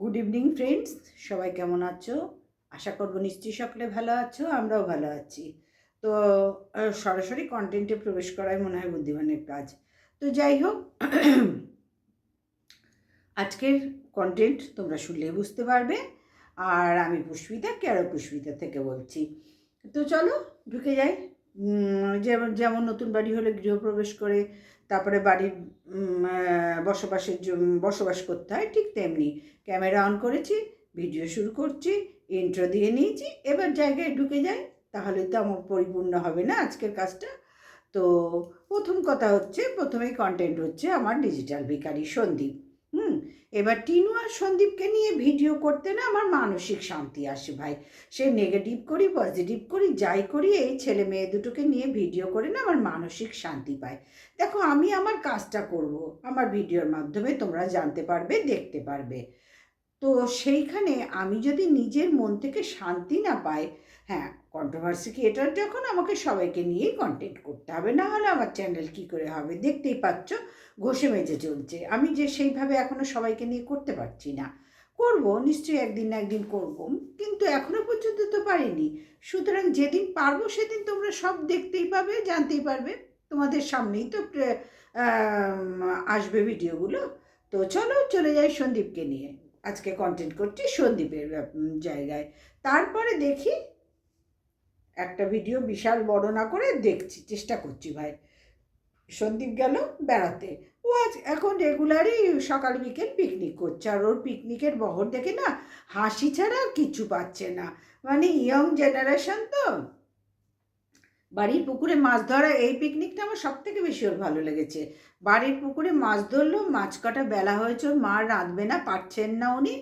Good evening friends সবাই কেমন আছো? আশা করব নিশ্চয়ই সকলে ভালো আছো, আমরাও ভালো আছি। তো সরাসরি কন্টেন্টে প্রবেশ করাই মনে হয় বুদ্ধিমানের কাজ। তো যাই হোক, আজকের কন্টেন্ট তোমরা শুনলে বুঝতে পারবে, আর আমি পুষ্পিতা কেরো পুষ্পিতা থেকে বলছি। তো চলো, ঢুকে যাই। যেমন যেমন নতুন বাড়ি হলে গৃহপ্রবেশ করে তারপরে বাড়ির বসবাসের জন্য বসবাস করতে হয় ঠিক তেমনি। ক্যামেরা অন করেছি, ভিডিও শুরু করছি ইন্ট্রো দিয়ে নিয়েছি, এবার জায়গায় ঢুকে যাই, তাহলে তো আমার পরিপূর্ণ হবে না আজকের কাজটা। তো প্রথম কথা হচ্ছে, প্রথমেই কন্টেন্ট হচ্ছে আমার ডিজিটাল ভিকারি সন্দীপ। হুম, এবার টিনু আর সন্দীপকে নিয়ে ভিডিও করতে না আমার মানসিক শান্তি আসে ভাই। সে নেগেটিভ করি পজিটিভ করি, যাই করি, এই ছেলে মেয়ে দুটোকে নিয়ে ভিডিও করে না আমার মানসিক শান্তি পায়। দেখো, আমি আমার কাজটা করব, আমার ভিডিওর মাধ্যমে তোমরা জানতে পারবে, দেখতে পারবে। তো সেইখানে আমি যদি নিজের মন থেকে শান্তি না পাই হ্যাঁ কন্ট্রোভার্সি ক্রিয়েটার যখন আমাকে সবাইকে নিয়েই কন্টেন্ট করতে হবে, না হলে আমার চ্যানেল কি করে হবে? দেখতেই পাচ্ছ, ঘষে মেজে চলছে। আমি যে সেইভাবে এখনও সবাইকে নিয়ে করতে পারছি না। করব, নিশ্চয়ই একদিন না একদিন করব, কিন্তু এখনও পর্যন্ত তো পারিনি। সুতরাং যেদিন পারব সেদিন তোমরা সব দেখতেই পাবে, জানতেই পারবে। তোমাদের সামনেই তো আসবে ভিডিওগুলো। তো চলো, চলে যাই সন্দীপকে নিয়ে। আজকে কন্টেন্ট করছি সন্দীপের জায়গায়। তারপরে দেখি একটা ভিডিও বিশাল বড় না করে দেখছি, চেষ্টা করছি ভাই। সন্দীপ গেল বেড়াতে। ও আজ এখন রেগুলারই সকাল বিকেল পিকনিক করছে। আর ওর পিকনিকের বহর দেখে না হাসি ছাড়া আর কিচ্ছু পাচ্ছে না। মানে ইয়ং জেনারেশন তো। বাড়ির পুকুরে মাছ ধরা, এই পিকনিকটা আমার সব থেকে বেশি ওর ভালো লেগেছে। বাড়ির পুকুরে মাছ ধরলো, মাছ কাটা বেলা হয়েছে, ওর মা রাঁধবে না, পারছেন না উনি।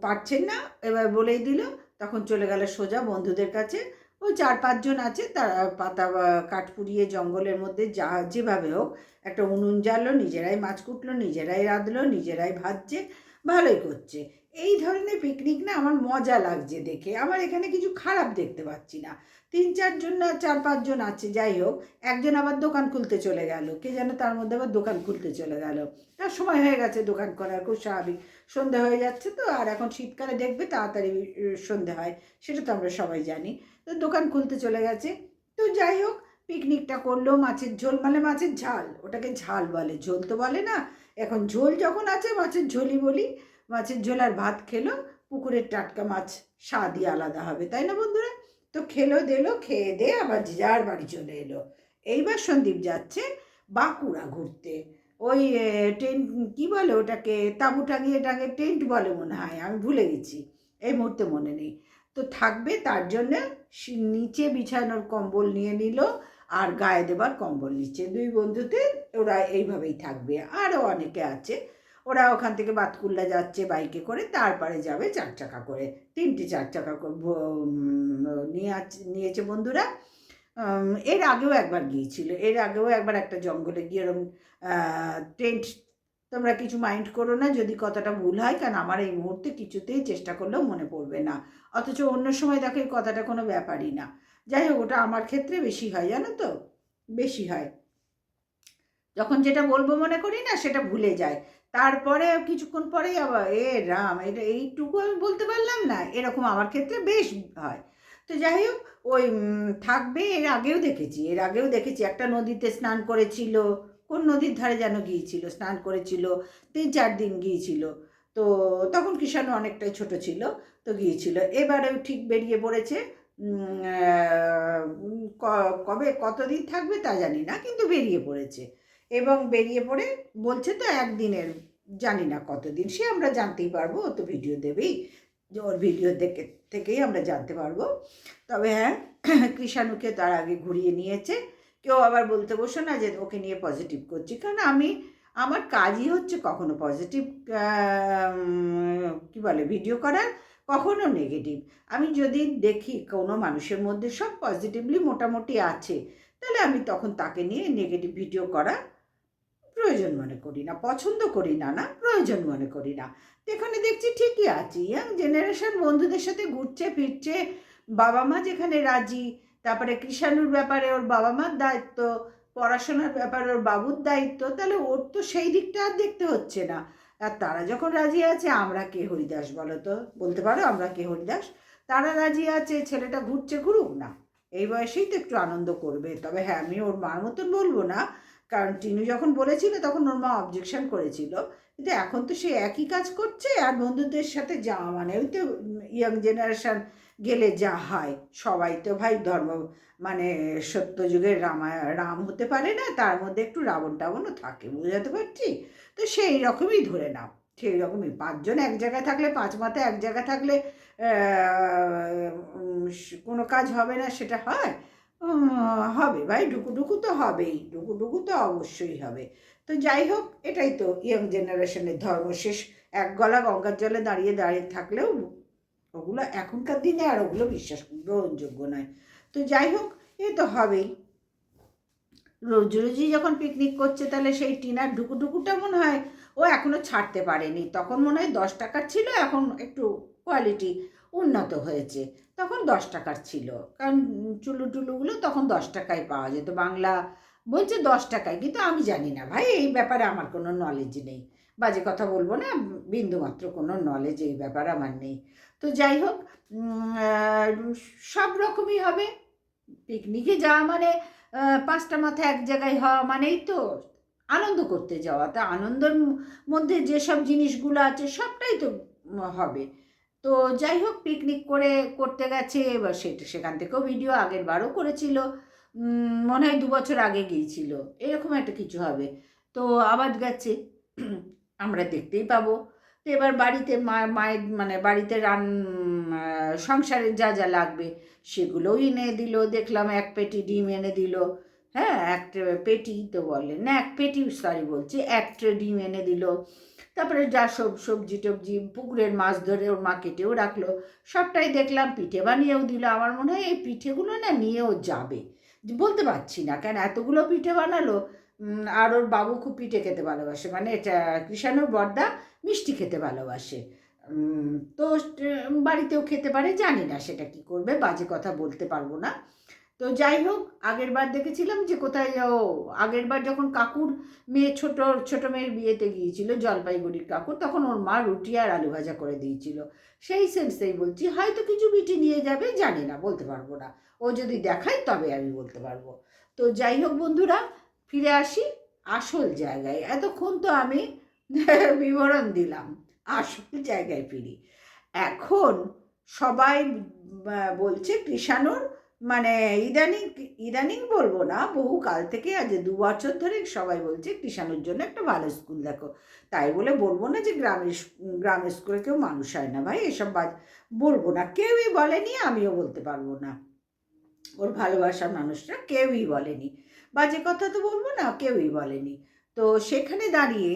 পারছেন না, এবার বলেই দিল, তখন চলে গেল সোজা বন্ধুদের কাছে। ওই চার পাঁচজন আছে, তারা পাতা কাঠ পুড়িয়ে জঙ্গলের মধ্যে যা যেভাবে হোক, একটা উনুন জ্বাললো, নিজেরাই মাছ কুটলো, নিজেরাই রাঁধলো, নিজেরাই ভাজছে, ভালোই করছে। এই ধরনের পিকনিক না আমার মজা লাগছে দেখে। আমার এখানে কিছু খারাপ দেখতে পাচ্ছি না। তিন চারজন না চার পাঁচজন আছে, যাই হোক, একজন আবার দোকান খুলতে চলে গেল। কে যেন তার মধ্যে আবার দোকান খুলতে চলে গেল। তার সময় হয়ে গেছে দোকান করার খুব স্বাভাবিক। সন্ধে হয়ে যাচ্ছে তো, আর এখন শীতকালে দেখবে তাড়াতাড়ি সন্ধে হয়, সেটা তো আমরা সবাই জানি। তো দোকান খুলতে চলে গেছে। তো যাই হোক, পিকনিকটা করল মাছের ঝোল মানে মাছের ঝাল, ওটাকে ঝাল বলে। ঝোল তো বলে না, এখন ঝোল যখন আছে মাছের ঝোলই বলি। মাছের ঝোল আর ভাত খেলো, পুকুরের টাটকা মাছ স্বাদই আলাদা হবে, তাই না বন্ধুরা? তো খেলো, দিলো, খেয়ে দিয়ে আবার যার বাড়ি চলে এলো। এইবার সন্দীপ যাচ্ছে বাঁকুড়া ঘুরতে। ওই টেন্ট কী বলে ওটাকে, তাঁবু টাঙিয়ে টাঙিয়ে টেন্ট বলে মনে হয়, আমি ভুলে গেছি। এই মুহূর্তে মনে নেই। তো থাকবে, তার জন্য নিচে বিছানোর কম্বল নিয়ে নিল আর গায়ে দেবার কম্বল নিচ্ছে। দুই বন্ধুতে ওরা এইভাবেই থাকবে। আরও অনেকে আছে, ওরা ওখান থেকে বাতকুল্লা যাচ্ছে বাইকে করে, তারপরে যাবে চার চাকা করে। তিনটে চার চাকা নিয়ে নিয়েছে বন্ধুরা। এর আগেও একবার গিয়েছিল। এর আগেও একবার একটা জঙ্গলে গিয়ে ওরম টেন্ট তোমরা কিছু মাইন্ড করো না, যদি কথাটা ভুল হয়, কারণ আমার এই মুহূর্তে কিছুতেই চেষ্টা করলেও মনে পড়বে না। অথচ অন্য সময় দেখো, এই কথাটা কোনো ব্যাপারই না। যাই হোক, ওটা আমার ক্ষেত্রে বেশি হয়, জানো তো? বেশি হয়। যখন যেটা বলব মনে করি না, সেটা ভুলে যায়। তারপরে কিছুক্ষণ পরেই আবার, এ রাম, এটা এইটুকু আমি বলতে পারলাম না। এরকম আমার ক্ষেত্রে বেশ হয়। তো যাই হোক, ওই থাকবে, এর আগেও দেখেছি। এর আগেও দেখেছি, একটা নদীতে স্নান করেছিল। কোন নদীর ধারে যেন গিয়েছিল, স্নান করেছিল, তিন চার দিন গিয়েছিল। তো তখন কিষাণু অনেকটাই ছোট ছিল, তো গিয়েছিল। এবারেও ঠিক বেরিয়ে পড়েছে কবে কতদিন থাকবে তা জানি না, কিন্তু বেরিয়ে পড়েছে। এবং বেরিয়ে পড়ে বলছে তো একদিনের, জানি না কতদিন সে আমরা জানতেই পারব, ও তো ভিডিও দেবেই ওর ভিডিও দেখে, থেকেই আমরা জানতে পারব। তবে হ্যাঁ কৃষাণুকে তার আগে ঘুরিয়ে নিয়েছে কেউ আবার বলতে বসো না যে ওকে নিয়ে পজিটিভ করছি। কারণ আমি, আমার কাজই হচ্ছে কখনো পজিটিভ কি বলে ভিডিও করার, কখনো নেগেটিভ আমি যদি দেখি কোনো মানুষের মধ্যে সব পজিটিভলি মোটামুটি আছে, তাহলে আমি তখন তাকে নিয়ে নেগেটিভ ভিডিও করা প্রয়োজন মনে করি না। পছন্দ করি না না, প্রয়োজন মনে করি না। এখানে দেখছি ঠিকই আছি। ইয়াং জেনারেশন বন্ধুদের সাথে ঘুরছে, ফিরছে, বাবা মা যেখানে রাজি তারপরে কৃষাণুর ব্যাপারে ওর বাবা মার দায়িত্ব, পড়াশোনার ব্যাপারে ওর বাবুর দায়িত্ব, তাহলে ওর তো সেই দিকটা আর দেখতে হচ্ছে না। আর তারা যখন রাজি আছে, আমরা কে হরিদাস বলো তো? বলতে পারো আমরা কে হরিদাস? তারা রাজি আছে, ছেলেটা ঘুরছে ঘুরুক না। এই বয়সেই তো একটু আনন্দ করবে। তবে হ্যাঁ আমি ওর মার মতন বলব না। কারণ টিনু যখন বলেছিল, তখন ওর মা অবজেকশন করেছিল। কিন্তু এখন তো সে একই কাজ করছে, আর বন্ধুদের সাথে যাওয়া মানে ওই তো ইয়াং জেনারেশন গেলে যা হয়। সবাই তো ভাই ধর্ম মানে সত্যযুগের রামায় রাম হতে পারে না, তার মধ্যে একটু রাবণ টাবণও থাকে, বুঝাতে পারছি? তো সেই রকমই ধরে নাও, সেই রকমই। পাঁচজন এক জায়গায় থাকলে, পাঁচ মাথা এক জায়গায় থাকলে কোনো কাজ হবে না, সেটা হয়? হবে ভাই, ডুকুডুকু তো হবেই, ডুকুডুকু তো অবশ্যই হবে। তো যাই হোক, এটাই তো ইয়ং জেনারেশনের ধর্ম। শেষ, এক গলা গঙ্গার জলে দাঁড়িয়ে দাঁড়িয়ে থাকলেও ওগুলো এখনকার দিনে আর ওগুলো বিশ্বাস গ্রহণযোগ্য নয়। তো যাই হোক, এ তো হবেই। রোজ রোজই যখন পিকনিক করছে, তাহলে সেই টিনার ঢুকুঢুকুটা মনে হয় ও এখনও ছাড়তে পারেনি। তখন মনে হয় দশ টাকার ছিল, এখন একটু কোয়ালিটি উন্নত হয়েছে। তখন দশ টাকার ছিল। কারণ চুলু টুলুগুলো তখন দশ টাকায় পাওয়া যেত। বাংলা বলছে দশ টাকায়, কিন্তু আমি জানি না ভাই, এই ব্যাপারে আমার কোনো নলেজ নেই। বাজে কথা বলব না বিন্দুমাত্র কোনো নলেজ এই ব্যাপার আমার নেই। তো যাই হোক সব রকমই হবে। পিকনিকে যাওয়া মানে পাঁচটা মাথা এক জায়গায় হওয়া মানেই তো আনন্দ করতে যাওয়া। তা আনন্দের মধ্যে যেসব জিনিসগুলো আছে সবটাই তো হবে। তো যাই হোক পিকনিক করে করতে গেছে, এবার সেটা সেখান থেকেও ভিডিও আগের বারও করেছিল। মনে হয় দু বছর আগে গিয়েছিল। এরকম একটা কিছু হবে। তো আবার গেছে। আমরা দেখতেই পাবো। তো এবার বাড়িতে মা মায়ের মানে বাড়িতে রান আহ, সংসারের যা যা লাগবে সেগুলোও এনে দিল। দেখলাম এক পেটি ডিম এনে দিল। হ্যাঁ এক পেটি তো বলে না এক পেটি সরি বলছি এক ট্রে ডিম এনে দিল। তারপরে যা সব সবজি টবজি পুকুরের মাছ ধরে ওর মা কেটেও রাখল। সবটাই দেখলাম পিঠে বানিয়েও দিল। আমার মনে হয় এই পিঠেগুলো না নিয়েও যাবে। বলতে পারছি না কেন এতগুলো পিঠে বানালো আর ওর বাবু খুব পিঠে খেতে ভালোবাসে। মানে এটা কৃষাণুর বর্দা মিষ্টি খেতে ভালোবাসে। তো বাড়িতেও খেতে পারে, জানি না সেটা কি করবে, বাজে কথা বলতে পারব না। তো যাই হোক, আগের বার দেখেছিলাম যে কোথায় ও, আগের বার যখন কাকুর মেয়ে ছোট ছোট মেয়ের বিয়েতে গিয়েছিল, জলপাইগুড়ির কাকুর, তখন ওর মা রুটি আর আলু ভাজা করে দিয়েছিল। সেই সেন্সেই বলছি, হয়তো কিছু বিটি নিয়ে যাবে, জানি না, বলতে পারব না। ও যদি দেখায়, তবে আমি বলতে পারব। তো যাই হোক বন্ধুরা ফিরে আসি আসল জায়গায়। এতক্ষণ তো আমি বিবরণ দিলাম, আসল জায়গায় ফিরি। এখন সবাই বলছে, কৃষাণুর মানে ইদানিং ইদানিং বলব না, বহু কাল থেকে আজ দু বছর ধরে সবাই বলছে, কৃষাণুর জন্য একটা ভালো স্কুল দেখো। তাই বলে বলব না যে গ্রামের গ্রামের স্কুলে কেউ মানুষ হয় না ভাই, এসব বলব না। কেউই বলেনি, আমিও বলতে পারব না। ওর ভালোবাসার মানুষরা কেউই বলেনি। বাজে কথা তো বলব না, কেউই বলেনি। তো সেখানে দাঁড়িয়ে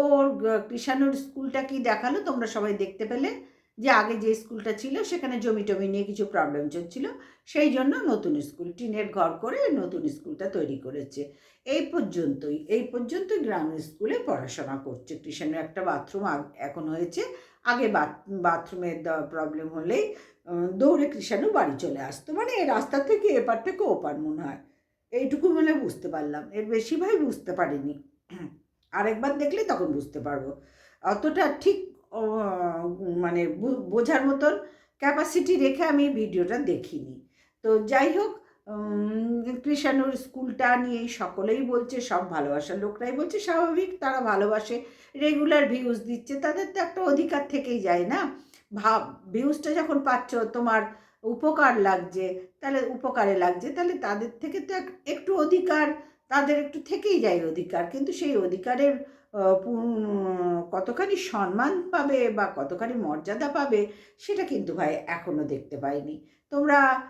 ওর কৃষাণুর স্কুলটা কি দেখাল? তোমরা সবাই দেখতে পেলে যে আগে যে স্কুলটা ছিল সেখানে জমি টমি নিয়ে কিছু প্রবলেম চলছিল, সেই জন্য নতুন স্কুল, টিনের ঘর করে নতুন স্কুলটা তৈরি করেছে। এই পর্যন্তই, এই পর্যন্ত গ্রামের স্কুলে পড়াশোনা করছে। কৃষাণুর একটা বাথরুম এখন হয়েছে, আগে বাথরুমের প্রবলেম হলেই দৌড়ে কৃষাণু বাড়ি চলে আসতো। মানে এই রাস্তা থেকে এপার থেকে ওপার মনে হয়। এইটুকু মানে বুঝতে পারলাম। এর বেশি ভাই বুঝতে পারিনি। আরেকবার দেখলে তখন বুঝতে পারব। অতটা ঠিক মানে বোঝার মতন ক্যাপাসিটি রেখে আমি ভিডিওটা দেখিনি। তো যাই হোক কৃষাণুর স্কুলটা নিয়ে সকলেই বলছে, সব ভালোবাসার লোকরাই বলছে, স্বাভাবিক, তারা ভালোবাসে রেগুলার ভিউজ দিচ্ছে। তাদের তো একটা অধিকার থেকেই যায় না। ভাব ভিউজটা যখন পাচ্ছ, তোমার উপকার লাগছে, তাহলে উপকারে লাগছে, তাহলে তাদের থেকে তো এক- একটু অধিকার, তাদের একটু থেকেই যায় অধিকার, কিন্তু সেই অধিকারের কতখানি সম্মান পাবে বা কতখানি মর্যাদা পাবে, সেটা কিন্তু ভাই এখনও দেখতে পাইনি। তোমরা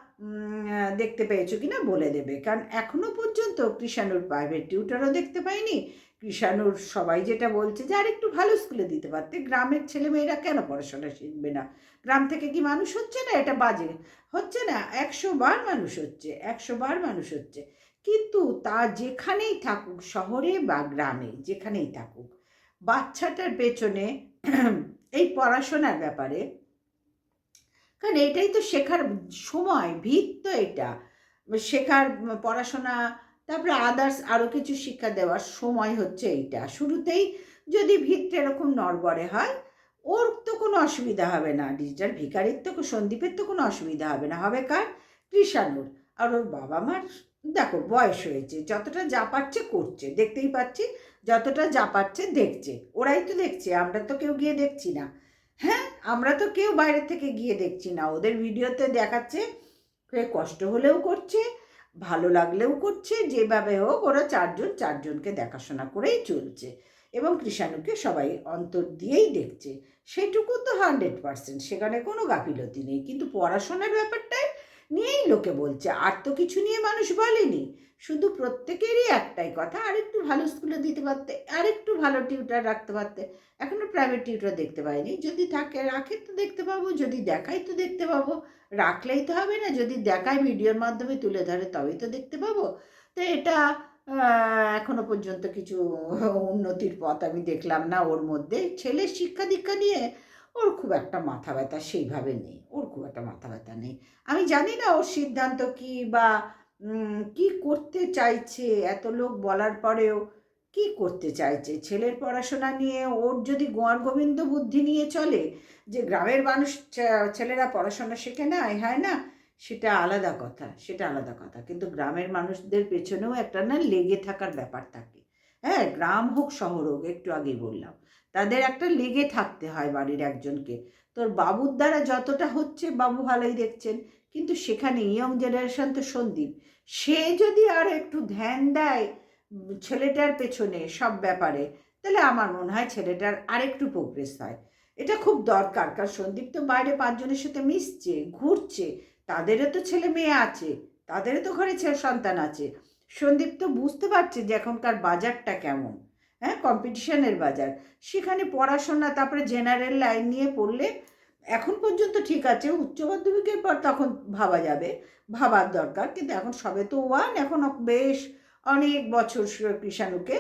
দেখতে পেয়েছ কি না বলে দেবে, কারণ এখনও পর্যন্ত কৃষাণুর প্রাইভেট টিউটারও দেখতে পাইনি। কৃষাণুর সবাই যেটা বলছে যে আর একটু ভালো স্কুলে দিতে পারতে। গ্রামের ছেলেমেয়েরা কেন পড়াশোনা শিখবে না? গ্রাম থেকে কি মানুষ হচ্ছে না? এটা বাজে। হচ্ছে না, একশো বার মানুষ হচ্ছে, একশো বার মানুষ হচ্ছে। কিন্তু তা যেখানেই থাকুক, শহরে বা গ্রামে, যেখানেই থাকুক, বাচ্চাটার পেছনে এই পড়াশোনার ব্যাপারে, কারণ এটাই তো শেখার সময়, ভিত তো এটা। শেখার পড়াশোনা, তারপরে আদার্স আরও কিছু শিক্ষা দেওয়ার সময় হচ্ছে এইটা। শুরুতেই যদি ভিতটা এরকম নড়বড়ে হয় ওর তো কোনো অসুবিধা হবে না। ডিজিটাল ভিকারির তো সন্দীপের তো কোনো অসুবিধা হবে না। হবে কার? কৃষাণুর আর ওর বাবা মার দেখো, বয়স হয়েছে। যতটা যা পারছে করছে। দেখতেই পাচ্ছি, যতটা যা পারছে দেখছে। ওরাই তো দেখছে, আমরা তো কেউ গিয়ে দেখছি না। হ্যাঁ আমরা তো কেউ বাইরে থেকে গিয়ে দেখছি না। ওদের ভিডিওতে দেখাচ্ছে কষ্ট হলেও করছে, ভালো লাগলেও করছে, যেভাবে হোক ওরা চারজন, চারজনকে দেখাশোনা করেই চলছে। এবং কৃষাণুকে সবাই অন্তর দিয়েই দেখছে। সেটুকু তো হান্ড্রেড পার্সেন্ট সেখানে কোনো গাফিলতি নেই। কিন্তু পড়াশোনার ব্যাপারটাই নিয়েই লোকে বলছে, আর তো কিছু নিয়ে মানুষ বলেনি। শুধু প্রত্যেকেরই একটাই কথা আর একটু ভালো স্কুলে দিতে পারতে, আরেকটু ভালো টিউটার রাখতে পারতে। এখনও প্রাইভেট টিউটার দেখতে পাইনি। যদি থাকে, রাখে তো দেখতে পাবো, যদি দেখাই তো দেখতে পাবো। রাখলেই তো হবে না, যদি দেখায় ভিডিওর মাধ্যমে তুলে ধরে, তবেই তো দেখতে পাবো। তো এটা এখনও পর্যন্ত কিছু উন্নতির পথ আমি দেখলাম না ওর মধ্যে। ছেলের শিক্ষা দীক্ষা নিয়ে ওর খুব একটা মাথা ব্যথা সেইভাবে নেই, ওর খুব একটা মাথা ব্যথা নেই। আমি জানি না ওর সিদ্ধান্ত কি বা কি করতে চাইছে, এত লোক বলার পরেও কি করতে চাইছে? ছেলের পড়াশোনা নিয়ে ওর যদি গোয়ার গোবিন্দ বুদ্ধি নিয়ে চলে, যে গ্রামের মানুষ ছেলেরা পড়াশোনা শেখে না হয় না সেটা আলাদা কথা, সেটা আলাদা কথা। কিন্তু গ্রামের মানুষদের পেছনেও একটা না লেগে থাকার ব্যাপার থাকে। হ্যাঁ গ্রাম হোক, শহর হোক, একটু আগেই বললাম। তাদের একটা লেগে থাকতে হয় বাড়ির একজনকে। তোর বাবুর দ্বারা যতটা হচ্ছে বাবু ভালোই দেখছেন, কিন্তু সেখানে ইয়ং জেনারেশন তো সন্দীপ। সে যদি আর একটু ধ্যান দেয় ছেলেটার পেছনে সব ব্যাপারে, তাহলে আমার মনে হয় ছেলেটার আরেকটু প্রোগ্রেস হয়। এটা খুব দরকার, কারণ সন্দীপ তো বাইরে পাঁচজনের সাথে মিশছে, ঘুরছে। তাদেরও তো ছেলে মেয়ে আছে, তাদেরও তো ঘরে ছেলে সন্তান আছে। সন্দীপ তো বুঝতে পারছে যে এখনকার বাজারটা কেমন হ্যাঁ? কম্পিটিশনের বাজার। সেখানে পড়াশোনা, তারপরে জেনারেল লাইন নিয়ে পড়লে এখন পর্যন্ত ঠিক আছে, উচ্চ মাধ্যমিকের পর তখন ভাবা যাবে, ভাবার দরকার। কিন্তু এখন সবে তো ওয়ান এখন বেশ অনেক বছর কৃষাণুকে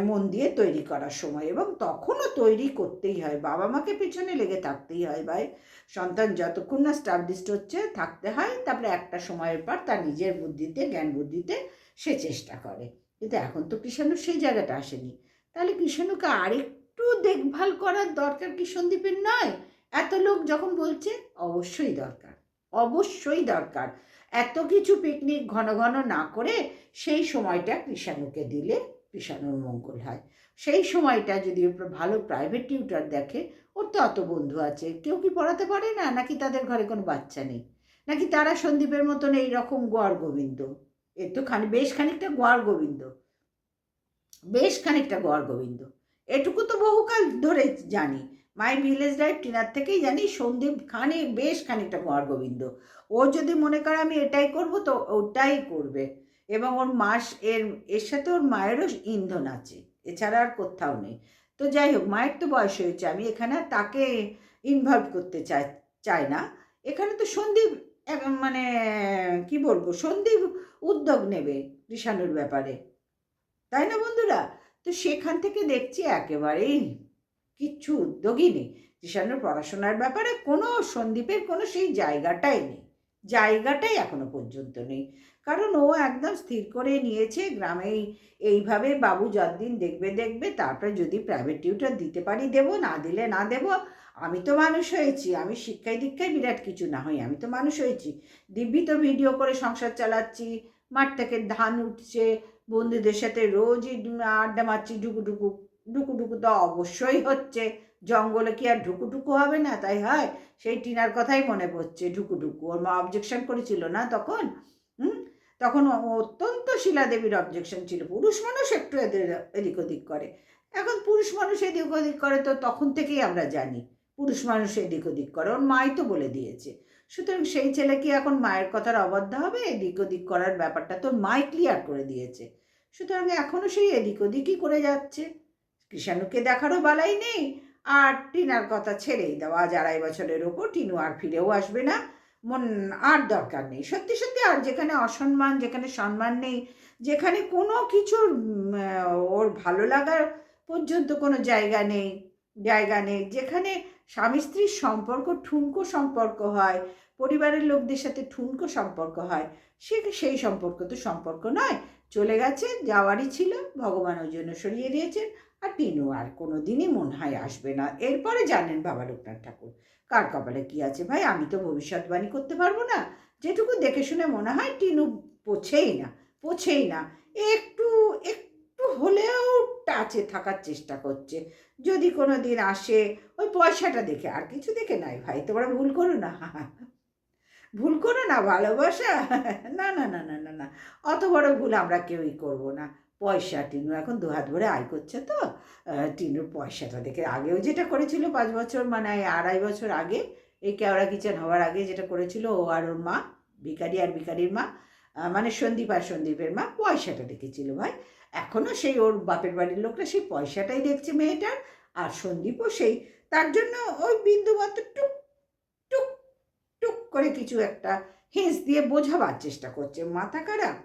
মন দিয়ে তৈরি করার সময় এবং তখনও তৈরি করতেই হয়। বাবা মাকে পেছনে লেগে থাকতেই হয় ভাই। সন্তান যতক্ষণ না স্টাবলিশড হচ্ছে, থাকতে হয়, তারপরে একটা সময়ের পর তার নিজের বুদ্ধিতে, জ্ঞান বুদ্ধিতে সে চেষ্টা করে। কিন্তু এখন তো কৃষাণু সেই জায়গাটা আসেনি। তাহলে কৃষাণুকে আরেকটু দেখভাল করার দরকার কি সন্দীপের? নয়। এত লোক যখন বলছে, অবশ্যই দরকার। অবশ্যই দরকার। এত কিছু পিকনিক ঘন ঘন না করে সেই সময়টা কৃষাণুকে দিলে কৃষাণুর মঙ্গল হয়। সেই সময়টা যদি ভালো প্রাইভেট টিউটার দেখে, ওর তো অত বন্ধু আছে, কেউ কি পড়াতে পারে না? নাকি তাদের ঘরে কোনো বাচ্চা নেই? নাকি তারা সন্দীপের মতন এই রকম গোয়ার গোবিন্দ? এর তো খানি, বেশ খানিকটা গোয়ার গোবিন্দ। বেশ খানিকটা গোয়ার গোবিন্দ। এটুকু তো বহুকাল ধরে জানি। মাই ভিলেজ লাইফ টিনার থেকেই জানি, সন্দীপ খানি বেশ খানিকটা গোয়ার গোবিন্দ। ও যদি মনে করে আমি এটাই করব, তো ওটাই করবে। এবং ওর মাস এর এর সাথে ওর মায়েরও ইন্ধন আছে, এছাড়া আর কোথাও নেই। তো যাই হোক, মায়ের তো বয়স হয়েছে, আমি এখানে তাকে ইনভলভ করতে চাই চাই না। এখানে তো সন্দীপ মানে কি বলব, সন্দীপ উদ্যোগ নেবে কৃষাণুর ব্যাপারে। তাই না বন্ধুরা? তো সেখান থেকে দেখছি একেবারেই কিচ্ছু উদ্যোগই নেই। কৃষাণুর পড়াশোনার ব্যাপারে কোনো সন্দীপের কোনো সেই জায়গাটাই নেই। জায়গাটাই এখনও পর্যন্ত নেই। কারণ ও একদম স্থির করে নিয়েছে গ্রামেই। এইভাবে বাবু যতদিন দেখবে দেখবে, তারপরে যদি প্রাইভেট টিউটার দিতে পারি দেব, না দিলে না দেব, আমি তো মানুষ হয়েছি। আমি শিক্ষায় দীক্ষায় বিরাট কিছু না হই, আমি তো মানুষ হয়েছি। দিব্যি তো ভিডিও করে সংসার চালাচ্ছি, মাঠ থেকে ধান উঠছে, বন্ধুদের সাথে রোজই আড্ডা মারছি ঢুকুঢুকু ঢুকুঢুকু তো অবশ্যই হচ্ছে। জঙ্গলে কি আর ঢুকুঢুকু হবে না, তাই হয়? সেই টিনার কথাই মনে পড়ছে ঢুকুঢুকু ওর মা অবজেকশন করেছিল না তখন? হুম? তখন অত্যন্ত শিলাদেবীর অবজেকশন ছিল। পুরুষ মানুষ একটু এদের এদিক ওদিক করে। এখন পুরুষ মানুষ এদিক ওদিক করে তো তখন থেকেই আমরা জানি, পুরুষ মানুষ এদিক ওদিক করে। ওর মাই তো বলে দিয়েছে। সুতরাং সেই ছেলে কি এখন মায়ের কথার অবাধ্য হবে? এদিক ওদিক করার ব্যাপারটা তোর মাই ক্লিয়ার করে দিয়েছে। সুতরাং এখনও সেই এদিক ওদিকই করে যাচ্ছে। কৃষাণুকে দেখারও বালাই নেই। আর টিনার কথা ছেড়েই দেওয়া আজ আড়াই বছরের ওপর টিনু আর ফিরেও আসবে না। মন আর দরকার নেই। সত্যি সত্যি আর যেখানে অসম্মান, যেখানে সম্মান নেই, যেখানে কোনো কিছুর ওর ভালো লাগার পর্যন্ত কোনো জায়গা নেই জায়গা নেই। যেখানে স্বামী স্ত্রীর সম্পর্ক ঠুনকো সম্পর্ক হয়, পরিবারের লোকদের সাথে ঠুনকো সম্পর্ক হয়, সে সেই সম্পর্ক তো সম্পর্ক নয়। চলে গেছে, যাওয়ারই ছিল, ভগবান ওই জন্য সরিয়ে দিয়েছেন। আর টিনু আর কোনো দিনই মনে হয় আসবে না। এরপরে জানেন বাবা লোকনাথ ঠাকুর। কার কপালে কি আছে ভাই? আমি তো ভবিষ্যৎবাণী করতে পারব না। যেটুকু দেখে শুনে মনে হয় টিনু পোছেই না পোছেই না। একটু একটু হলেও টাচে থাকার চেষ্টা করছে। যদি কোনো দিন আসে, ওই পয়সাটা দেখে। আর কিছু দেখে নাই ভাই? তোমরা ভুল করো না। ভুল করো না, ভালোবাসা? না না না না না না। অত বড় ভুল আমরা কেউই করব না। পয়সা, টিনু এখন দু হাত ভরে আয় করছে তো। টিনুর পয়সাটা দেখে আগেও যেটা করেছিল পাঁচ বছর মানে আড়াই বছর আগে, এই কেওড়া কিচেন হওয়ার আগে যেটা করেছিল ও আর ওর মা ভিকারি আর ভিকারির মা মানে সন্দীপ আর সন্দীপের মা পয়সাটা দেখেছিল ভাই। এখনও সেই ওর বাপের বাড়ির লোকরা সেই পয়সাটাই দেখছে মেয়েটার, আর সন্দীপও সেই। তার জন্য ওই বিন্দুমাত্র টুক টুক টুক করে কিছু একটা হেঁস দিয়ে বোঝাবার চেষ্টা করছে। মাথা খারাপ?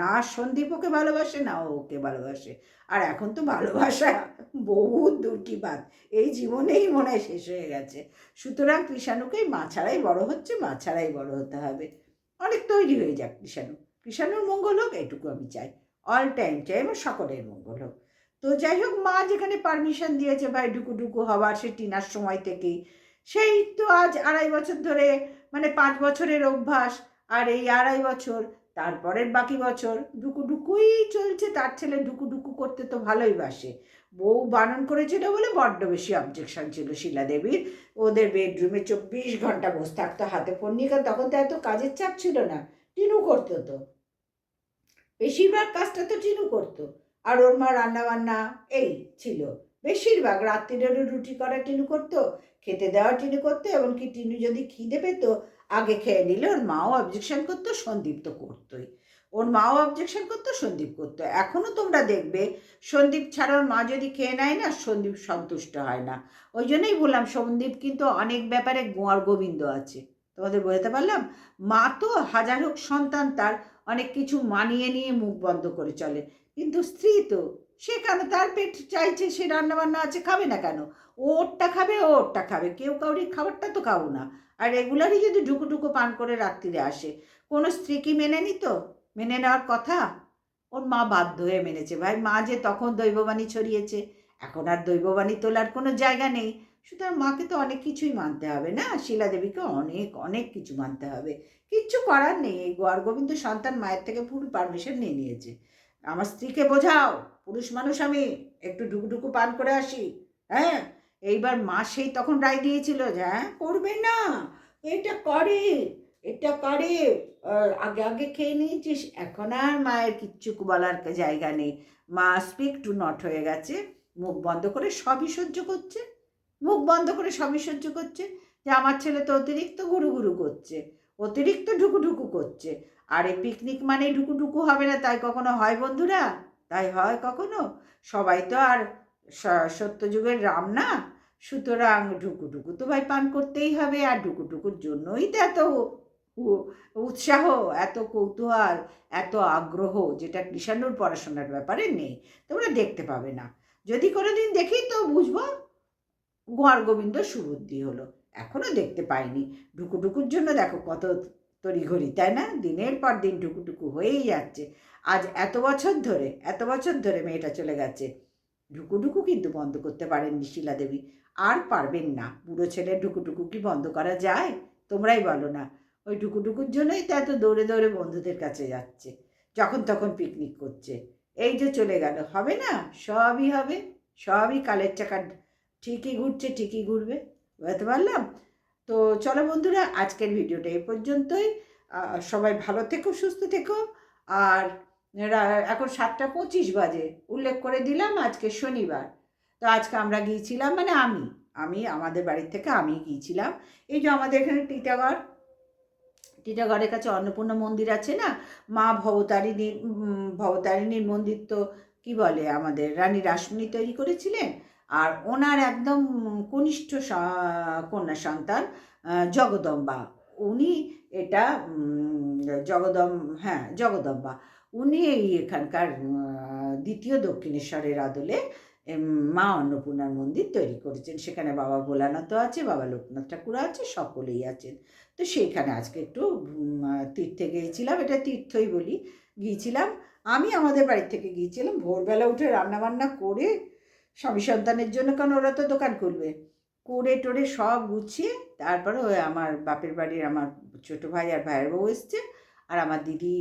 না সন্দীপ ওকে ভালোবাসে, না ওকে ভালোবাসে। আর এখন তো ভালোবাসা বহুত দূর কি বাদ এই জীবনেই মনে হয় শেষ হয়ে গেছে। সুতরাং কৃষাণুকেই মা ছাড়াই বড় হচ্ছে, মা ছাড়াই বড় হতে হবে। অনেক তৈরি হয়ে যাক কৃষাণু। কৃষাণুর মঙ্গল হোক, এটুকু আমি চাই। অল টাইম চাই, আমার সকলের মঙ্গল হোক। তো যাই হোক, মা যেখানে পারমিশন দিয়েছে ভাই ডুকু ডুকু হবার, সে টিনার সময় থেকেই। সেই তো আজ আড়াই বছর ধরে মানে পাঁচ বছরের অভ্যাস, আর এই আড়াই বছর তারপরের বাকি বছর ডুকু ডুকুই চলছে, তার ছেলে ডুকু ডুকু করতে তো ভালোই বাসে। বউ বারণ করেছিল বলে বড্ড বেশি অবজেকশন ছিল শিলা দেবীর। ওদের বেডরুমে চব্বিশ ঘণ্টা বসে থাকতো, হাতে ফোন নিয়ে কারণ তখন তো এত কাজের চাপ ছিল না, টিনু করতো তো। বেশিরভাগ কাজটা তো টিনু করতো। আর ওর মা রান্না বান্না এই ছিল। বেশিরভাগ রাত্রিরেরও রুটি করা টিনু করতো, খেতে দেওয়া টিনু করতো, এমনকি টিনু যদি খিদে পেতো আগে খেয়ে নিলে ওর মাও অবজেকশন করতো, সন্দীপ তো করতোই। ওর মাও অবজেকশন করতো, সন্দীপ করতো। এখনও তোমরা দেখবে, সন্দীপ ছাড়া ওর মা যদি খেয়ে নেয় না, সন্দীপ সন্তুষ্ট হয় না। ওই জন্যই বললাম, সন্দীপ কিন্তু অনেক ব্যাপারে গোয়ার গোবিন্দ আছে। তোমাদের বোঝাতে পারলাম? মা তো হাজার হোক সন্তান তার অনেক কিছু মানিয়ে নিয়ে মুখ বন্ধ করে চলে। কিন্তু স্ত্রী তো, সে কেন তার পেট চাইছে, সে রান্না বান্না আছে, খাবে না কেন? ওরটা খাবে ওরটা খাবে। কেউ কাউরি খাবারটা তো খাব না। আর রেগুলারই যদি ঢুকু পান করে রাত্রিরে আসে, কোনো স্ত্রী কি মেনে নিত মেনে নেওয়ার কথা? ওর মা বাধ্য হয়ে মেনেছে। ভাই, মা যে তখন দৈববাণী ছড়িয়েছে, এখন আর দৈববাণী তোলার কোনো জায়গা নেই। সুতরাং মাকে তো অনেক কিছুই মানতে হবে না? শিলা দেবীকে অনেক অনেক কিছু মানতে হবে। কিচ্ছু করার নেই। এই গোয়ার গোবিন্দ সন্তান মায়ের থেকে ফুল পারমিশন নিয়ে নিয়েছে। আমার স্ত্রীকে বোঝাও, পুরুষ মানুষ আমি, একটু ঢুকুঢুকু পান করে আসি হ্যাঁ? এইবার মা সেই তখন রায় দিয়েছিল যে হ্যাঁ করবে না, এটা করে এটা করে আগে আগে খেয়ে নিয়েছিস, এখন আর মায়ের কিচ্ছু বলার জায়গা নেই। মা স্পিক টু নট হয়ে গেছে, মুখ বন্ধ করে সবই সহ্য করছে, মুখ বন্ধ করে সবই সহ্য করছে, যে আমার ছেলে তো অতিরিক্ত ঘুরু ঘুরু করছে, অতিরিক্ত ঢুকু ঢুকু করছে, আর এই পিকনিক মানে ঢুকু ঢুকু হবে না, তাই কখনো হয় বন্ধুরা? তাই হয় কখনো? সবাই তো আর সত্যযুগের রাম না? সুতরাং ঢুকু ঢুকু তো ভাই পান করতেই হবে, আর ঢুকু ঢুকুর জন্যই তো এত উৎসাহ, এত কৌতূহল, এত আগ্রহ, যেটা কৃষাণুর পড়াশোনার ব্যাপারে নেই, তোমরা দেখতে পাবে না। যদি কোনো দিন দেখি তো বুঝব গোয়ার গোবিন্দ সুবুদ্ধি হলো, এখনও দেখতে পাইনি। ঢুকুটুকুর জন্য দেখো কত তড়িঘড়ি, তাই না? দিনের পর দিন ঢুকুটুকু হয়েই যাচ্ছে। আজ এত বছর ধরে, এত বছর ধরে মেয়েটা চলে গেছে। ঢুকুঢুকু কিন্তু বন্ধ করতে পারেননি শিলা দেবী। আর পারবেন না। বুড়ো ছেলে ঢুকুটুকু কি বন্ধ করা যায়? তোমরাই বলো না। ওই ঢুকুটুকুর জন্যই তো এত দৌড়ে দৌড়ে বন্ধুদের কাছে যাচ্ছে। যখন তখন পিকনিক করছে। এই যে চলে গেল। হবে না? সবই হবে। সবই কালের চাকা। ঠিকই ঘুরছে, ঠিকই ঘুরবে। বুঝতে পারলাম? তো চলো বন্ধুরা, আজকের ভিডিওটা এই পর্যন্তই। সবাই ভালো থেকো, সুস্থ থেকো। আর এখন সাতটা পঁচিশ বাজে। উল্লেখ করে দিলাম আজকে শনিবার। তো আজকে আমরা গিয়েছিলাম মানে আমি আমি আমাদের বাড়ির থেকে আমি গিয়েছিলাম। এই যে আমাদের এখানে টিটাগড় টিটাগড়ের কাছে অন্নপূর্ণা মন্দির আছে না? মা ভবতারিণীর উম, ভবতারিণীর মন্দির তো কি বলে আমাদের রানী রাসমণি তৈরি করেছিলেন। আর ওনার একদম কনিষ্ঠ কন্যা সন্তান জগদম্বা। উনি এটা জগদম হ্যাঁ জগদম্বা। উনি এই এখানকার দ্বিতীয় দক্ষিণেশ্বরের আদলে মা অন্নপূর্ণার মন্দির তৈরি করেছেন। সেখানে বাবা ভোলানাথও আছে, বাবা লোকনাথ ঠাকুর আছে, সকলেই আছেন। তো সেইখানে আজকে একটু তীর্থে গিয়েছিলাম। এটা তীর্থই বলি, গিয়েছিলাম। আমি আমাদের বাড়ি থেকে গিয়েছিলাম। ভোরবেলা উঠে রান্নাবান্না করে স্বামী সন্তানের জন্য, কারণ ওরা তো দোকান খুলবে, করে টোরে সব গুছিয়ে, তারপরে আমার বাপের বাড়ির আমার ছোটো ভাই আর ভাইয়ের বউ এসছে, আর আমার দিদি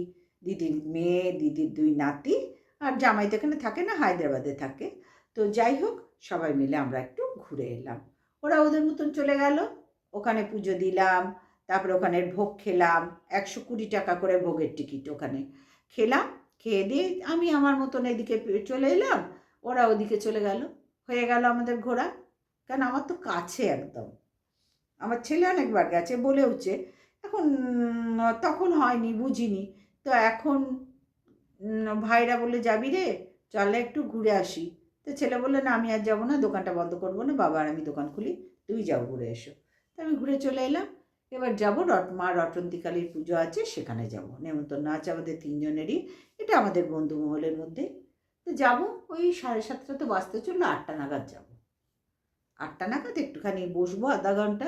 দিদির মেয়ে, দিদির দুই নাতি আর জামাই তো এখানে থাকে না, হায়দ্রাবাদে থাকে। তো যাই হোক, সবাই মিলে আমরা একটু ঘুরে এলাম। ওরা ওদের মতন চলে গেল। ওখানে পুজো দিলাম, তারপরে ওখানে ভোগ খেলাম, একশো কুড়ি টাকা করে ভোগের টিকিট ওখানে খেলাম। খেয়ে দিয়ে আমি আমার মতন এদিকে চলে এলাম, ওরা ওদিকে চলে গেল। হয়ে গেল আমাদের ঘোরা। কারণ আমার তো কাছে একদম। আমার ছেলে অনেকবার গেছে, বলেওছে। এখন তখন হয়নি, বুঝিনি। তো এখন ভাইরা বলে যাবি রে? চলে একটু ঘুরে আসি। তো ছেলে বলল, না, আমি আর যাব না, দোকানটা বন্ধ করব না, বাবা আর আমি দোকান খুলি, তুই যাও ঘুরে এসো। তো আমি ঘুরে চলে এলাম। এবার যাব রট, মা রটন্তিকালীর পুজো আছে, সেখানে যাব। নেমন্তন্ন আছে আমাদের তিনজনেরই, এটা আমাদের বন্ধু মহলের মধ্যে। তো যাব, ওই সাড়ে সাতটা তো বাজতে চলল, আটটা নাগাদ যাব। আটটা নাগাদ একটুখানি বসবো, আধা ঘণ্টা।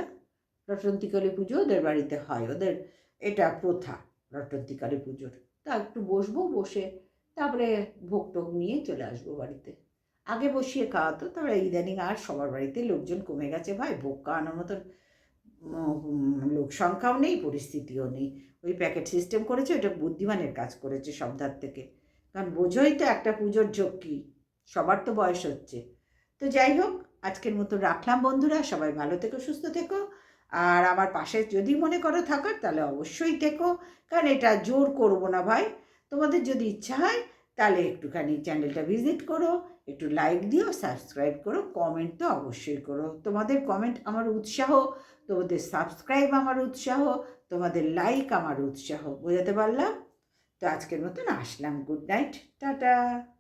রটন্তিকালী পুজো ওদের বাড়িতে হয়, ওদের, এটা প্রথা। রটন্তিকালী পুজোর। তা একটু বসবো বসে তারপরে ভোগ টোগ নিয়ে চলে আসব বাড়িতে। আগে বসিয়ে খাওয়াতো তারপরে ইদানিং আর সবার বাড়িতে লোকজন কমে গেছে ভাই। ভোগ খাওয়ানোর উম, লোক সংখ্যাও নেই পরিস্থিতিও নেই। ওই প্যাকেট সিস্টেম করেছে ওটা বুদ্ধিমানের কাজ করেছে সব ধার থেকে। কারণ বোঝোই তো একটা পুজোর ঝক্কি সবার তো বয়স হচ্ছে। তো যাই হোক আজকের মতো রাখলাম বন্ধুরা সবাই ভালো থেকো সুস্থ থেকো। আর আমার পাশে যদি মনে করো থাকার তাহলে অবশ্যই থেকো। কারণ এটা জোর করব না ভাই। তোমাদের যদি ইচ্ছা হয়, তাহলে একটুখানি চ্যানেলটা ভিজিট করো, একটু লাইক দিও, সাবস্ক্রাইব করো, কমেন্ট তো অবশ্যই করো। তোমাদের কমেন্ট আমার উৎসাহ, তোমাদের সাবস্ক্রাইব আমার উৎসাহ, তোমাদের লাইক আমার উৎসাহ, বোঝাতে পারলাম? তো আজকের মতন আসলাম। Good night. টাটা।